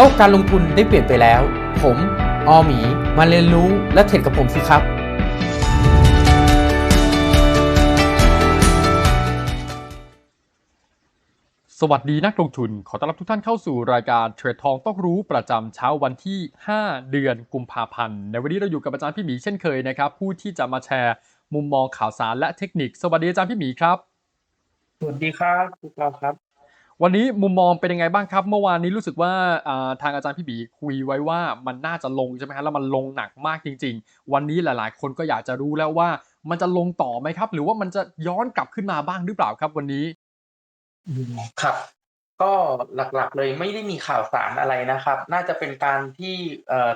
โลกการลงทุนได้เปลี่ยนไปแล้ว ผมออหมี มาเรียนรู้และเทรดกับผมสิครับ สวัสดีนักลงทุน ขอต้อนรับทุกท่านเข้าสู่รายการเทรดทองต้องรู้ประจำเช้าวันที่ 5 เดือนกุมภาพันธ์ ในวันนี้เราอยู่กับอาจารย์พี่หมีเช่นเคยนะครับ ผู้ที่จะมาแชร์มุมมองข่าวสารและเทคนิค สวัสดีอาจารย์พี่หมีครับ สวัสดีครับพวกเราครับ วันนี้มุมมองเป็นยังไงบ้างครับ เมื่อวานนี้รู้สึกว่าทางอาจารย์พี่หมีคุยไว้ว่ามันน่าจะลงใช่ไหมครับแล้วมันลงหนักมากจริง ๆ วันนี้หลายๆ คนก็อยากจะรู้แล้วว่ามันจะลงต่อไหมครับ หรือว่ามันจะย้อนกลับขึ้นมาบ้างหรือเปล่าครับวันนี้ครับ ก็หลักๆเลยไม่ได้มีข่าวสารอะไรนะครับ น่าจะเป็นการที่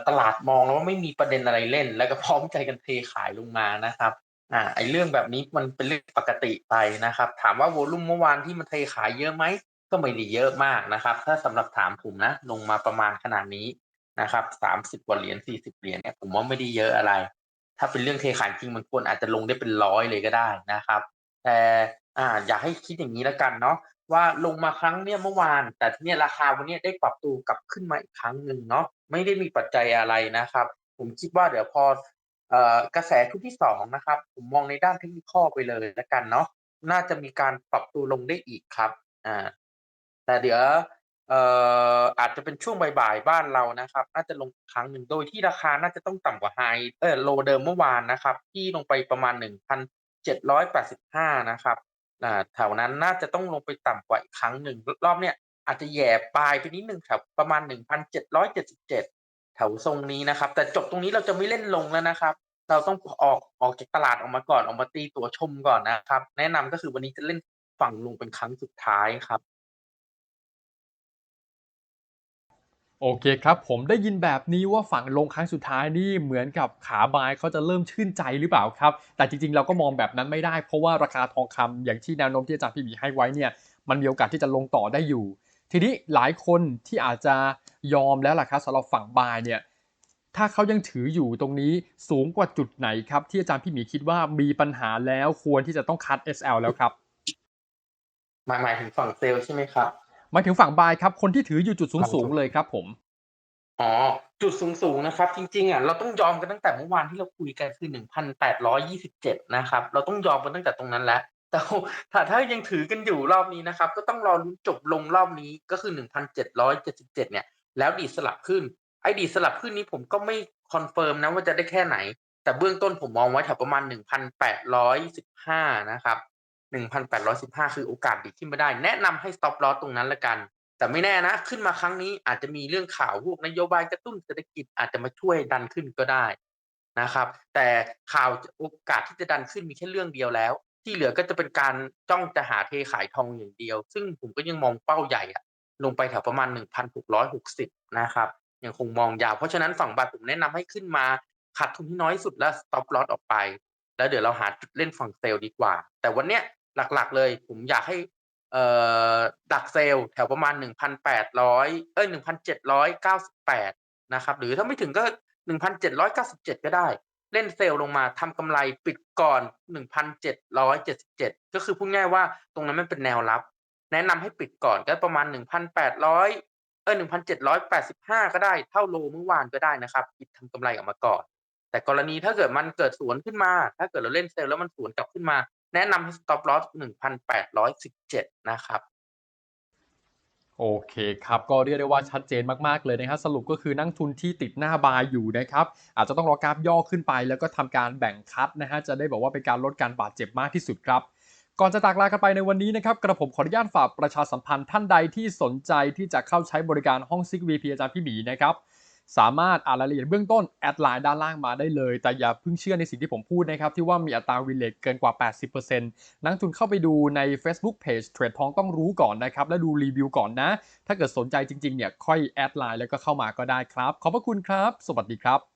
ตลาดมองแล้วว่าไม่มีประเด็นอะไรเล่น แล้วก็พร้อมใจกันเทขายลงมานะครับอ่าไอเรื่องแบบนี้มันเป็นเรื่องปกติไปนะครับ ถามว่าโวลุ่มเมื่อวานที่มันเทขายเยอะไหม ก็ไม่ได้เยอะมากนะครับ ถ้าสำหรับถามผมนะลงมาประมาณขนาดนี้นะครับสามสิบกว่าเหรียญสี่สิบเหรียญเนี่ยผมว่าไม่ได้เยอะอะไร ถ้าเป็นเรื่องเทขายจริงมันควรอาจจะลงได้เป็นร้อยเลยก็ได้นะครับ แต่อ่าอยากให้คิดอย่างนี้แล้วกันเนาะว่าลงมาครั้งเนี่ยเมื่อวาน แต่เนี่ยราคาวันนี้ได้ปรับตัวกลับขึ้นมาอีกครั้งหนึ่งเนาะไม่ได้มีปัจจัยอะไรนะครับ ผมคิดว่าเดี๋ยวพอเอ่อกระแสทุกที่สองนะครับ ผมมองในด้านเทคนิคไปเลยแล้วกันเนาะน่าจะมีการปรับตัวลงได้อีกครับอ่า แต่เดี๋ยวเอ่ออาจจะเป็นช่วงบ่ายๆบ้านเรานะครับ น่าจะลงครั้งหนึ่งโดยที่ราคาน่าจะต้องต่ำกว่าไฮเออโลเดิมเมื่อวานนะครับ ที่ลงไปประมาณหนึ่งพันเจ็ดร้อยแปดสิบห้านะครับอ่าแถวนั้นน่าจะต้องลงไปต่ำกว่าอีกครั้งหนึ่งรอบเนี้ยอาจจะแย่ปลายไปนิดนึงแถวประมาณ 1,777 แถวทรงนี้นะครับ แต่จบตรงนี้เราจะไม่เล่นลงแล้วนะครับ เราต้องออกออกจากตลาดออกมาก่อนออกมาตีตัวชมก่อนนะครับ แนะนำก็คือวันนี้จะเล่นฝั่งลงเป็นครั้งสุดท้ายครับ โอเคครับ ผมได้ยินแบบนี้ว่าฝั่งลงครั้งสุดท้ายนี่เหมือนกับขาบายเขาจะเริ่มชื่นใจหรือเปล่าครับ แต่จริงๆเราก็มองแบบนั้นไม่ได้ เพราะว่าราคาทองคำอย่างที่แนวโน้มที่อาจารย์พี่หมีให้ไว้เนี่ยมันมีโอกาสที่จะลงต่อได้อยู่ ทีนี้หลายคนที่อาจจะยอมแล้วล่ะครับสำหรับฝั่งบายเนี่ยถ้าเขายังถืออยู่ตรงนี้สูงกว่าจุดไหนครับ ที่อาจารย์พี่หมีคิดว่ามีปัญหาแล้วควรที่จะต้องคัด SL แล้วครับหมายหมายถึงฝั่งเซลใช่ไหมครับ หมายถึงฝั่งบายครับ คนที่ถืออยู่จุดสูงๆเลยครับ ผมอ๋อจุดสูงๆนะครับ จริง ๆอะเราต้องยอมกันตั้งแต่เมื่อวานที่เราคุยกันคือ1,827นะครับ เราต้องยอมกันตั้งแต่ตรงนั้นแล้วแต่ถ้าถ้ายังถือกันอยู่รอบนี้นะครับ ก็ต้องรอลุ้นจบลงรอบนี้ก็คือ1,777เนี่ย แล้วดีดสลับขึ้นไอ้ดีดสลับขึ้นนี้ผมก็ไม่คอนเฟิร์มนะว่าจะได้แค่ไหน แต่เบื้องต้นผมมองไว้แถวประมาณ1,815นะครับ 1,815 คือโอกาสดีขึ้นมาได้ แนะนำให้ stop loss ตรงนั้นละกัน แต่ไม่แน่นะ ขึ้นมาครั้งนี้อาจจะมีเรื่องข่าวพวกนโยบายกระตุ้นเศรษฐกิจอาจจะมาช่วยดันขึ้นก็ได้นะครับ แต่ข่าวโอกาสที่จะดันขึ้นมีแค่เรื่องเดียวแล้ว ที่เหลือก็จะเป็นการจ้องจะหาเทขายทองอย่างเดียว ซึ่งผมก็ยังมองเป้าใหญ่อะลงไปแถวประมาณ 1,660 นะครับ ยังคงมองยาว เพราะฉะนั้นฝั่งบาทผมแนะนำให้ขึ้นมาขาดทุนที่น้อยสุดแล้ว stop loss ออกไป แล้วเดี๋ยวเราหาจุดเล่นฝั่งเซลล์ดีกว่า แต่วันเนี้ย หลักๆ เลย ผมอยากให้เอ่อดักเซลแถวประมาณ 1,800 เอ้ย 1,798 นะครับ หรือถ้าไม่ถึงก็ 1,797 ก็ได้ เล่นเซลลงมาทำกำไรปิดก่อน 1,777 ก็คือพูดง่ายว่าตรงนั้นมันเป็นแนวรับ แนะนำให้ปิดก่อนก็ประมาณ 1,800 เอ้ย 1,785 ก็ได้ เท่าโลเมื่อวานก็ได้นะครับปิดทำกำไรออกมาก่อน แต่กรณีถ้าเกิดมันเกิดสวนขึ้นมา ถ้าเกิดเราเล่นเซลล์แล้วมันสวนกลับขึ้นมา แนะนำให้ stop loss 1,817 นะครับโอเคครับ ก็เรียกได้ว่าชัดเจนมากๆเลยนะครับสรุปก็คือนักทุนที่ติดหน้าบายอยู่นะครับ อาจจะต้องรอกราฟย่อขึ้นไปแล้วก็ทำการแบ่งคัดนะฮะจะได้บอกว่าเป็นการลดการบาดเจ็บมากที่สุดครับ ก่อนจะจากลากันไปในวันนี้นะครับ กระผมขออนุญาตฝากประชาสัมพันธ์ท่านใดที่สนใจที่จะเข้าใช้บริการห้องซิก VP อาจารย์พี่หมีนะครับ สามารถอ่านรายละเอียดเบื้องต้นแอดไลน์ด้านล่างมาได้เลย แต่อย่าเพิ่งเชื่อในสิ่งที่ผมพูดนะครับ ที่ว่ามีอัตราวินเลทเกินกว่า 80%นักทุนเข้าไปดูใน Facebook Page เทรดทองต้องรู้ก่อนนะครับ และดูรีวิวก่อนนะ ถ้าเกิดสนใจจริงๆเนี่ยค่อยแอดไลน์แล้วก็เข้ามาก็ได้ครับ ขอบพระคุณครับ สวัสดีครับ